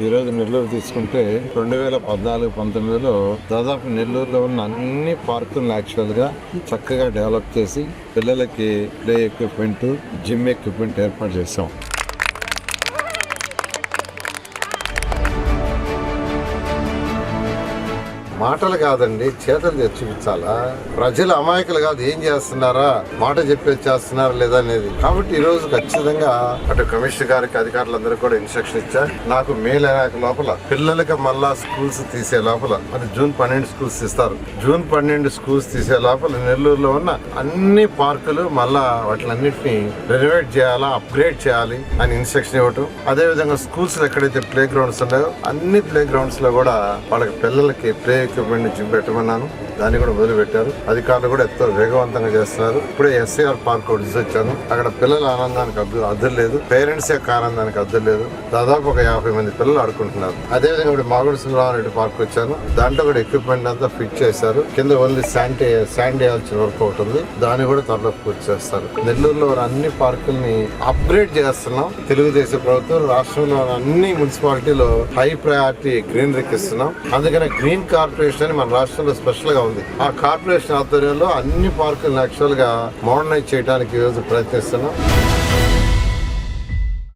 ఈరోజు నెల్లూరు తీసుకుంటే రెండు వేల పద్నాలుగు పంతొమ్మిదిలో దాదాపు నెల్లూరులో ఉన్న అన్ని పార్కులను యాక్చువల్గా చక్కగా డెవలప్ చేసి పిల్లలకి ప్లే ఎక్విప్మెంట్ జిమ్ ఎక్విప్మెంట్ ఏర్పాటు చేసాం మాటలు కాదండి చేతలు తెచ్చిపించాలా ప్రజలు అమాయకులు కాదు ఏం చేస్తున్నారా? మాట చెప్పేది చేస్తున్నారా లేదా అనేది. కాబట్టి ఈ రోజు ఖచ్చితంగా అటు కమిషనర్ గారికి అధికారులందరూ కూడా ఇన్స్ట్రక్షన్ ఇచ్చా. నాకు మే లోపల పిల్లలకి మళ్ళా స్కూల్స్ తీసే లోపల అది జూన్ పన్నెండు స్కూల్స్ ఇస్తారు జూన్ పన్నెండు స్కూల్స్ తీసే లోపల నెల్లూరులో ఉన్న అన్ని పార్కులు మళ్ళా వాటిలన్నిటిని రెనోవేట్ చేయాలా అప్గ్రేడ్ చేయాలి అని ఇన్స్ట్రక్షన్ ఇవ్వటం. అదే విధంగా స్కూల్స్ ఎక్కడైతే ప్లే గ్రౌండ్స్ ఉన్నాయో అన్ని ప్లే గ్రౌండ్స్లో కూడా వాళ్ళకి పిల్లలకి ప్లే ఎక్విప్మెంట్ జిమ్ పెట్టమన్నాను దాన్ని కూడా వదిలిపెట్టారు. అధికారులు కూడా ఎంతో వేగవంతంగా చేస్తున్నారు. ఇప్పుడే ఎస్ఐఆర్ పార్క్ ఒకటి తీసుకొచ్చాను అక్కడ పిల్లల ఆనందానికి అద్దు అద్దరు లేదు పేరెంట్స్ యొక్క ఆనందానికి అద్దరు లేదు దాదాపు ఒక యాభై మంది పిల్లలు ఆడుకుంటున్నారు. అదే విధంగా ఇప్పుడు మాగుడు సింహారెడ్డి పార్క్ వచ్చాను. దాంట్లో కూడా ఎక్విప్మెంట్ అంతా ఫిట్ చేశారు. కింద ఓన్లీ శాండ్ శాండ్ వేయాల్సిన వర్క్ ఒకటి ఉంది. దాన్ని కూడా త్వరలో పూర్తి చేస్తారు. నెల్లూరులో అన్ని పార్కుల్ని అప్గ్రేడ్ చేస్తున్నాం. తెలుగుదేశం ప్రభుత్వం రాష్ట్రంలో అన్ని మున్సిపాలిటీలో హై ప్రయారిటీ గ్రీన్ ఇస్తున్నాం. అందుకనే గ్రీన్ కార్పొరేషన్ అని మన రాష్ట్రంలో స్పెషల్గా ఉంది ఆ కార్పొరేషన్ ఆధ్వర్యంలో అన్ని పార్కులను యాక్చువల్గా మోడర్నైజ్ చేయడానికి ఈరోజు ప్రయత్నిస్తున్నాం.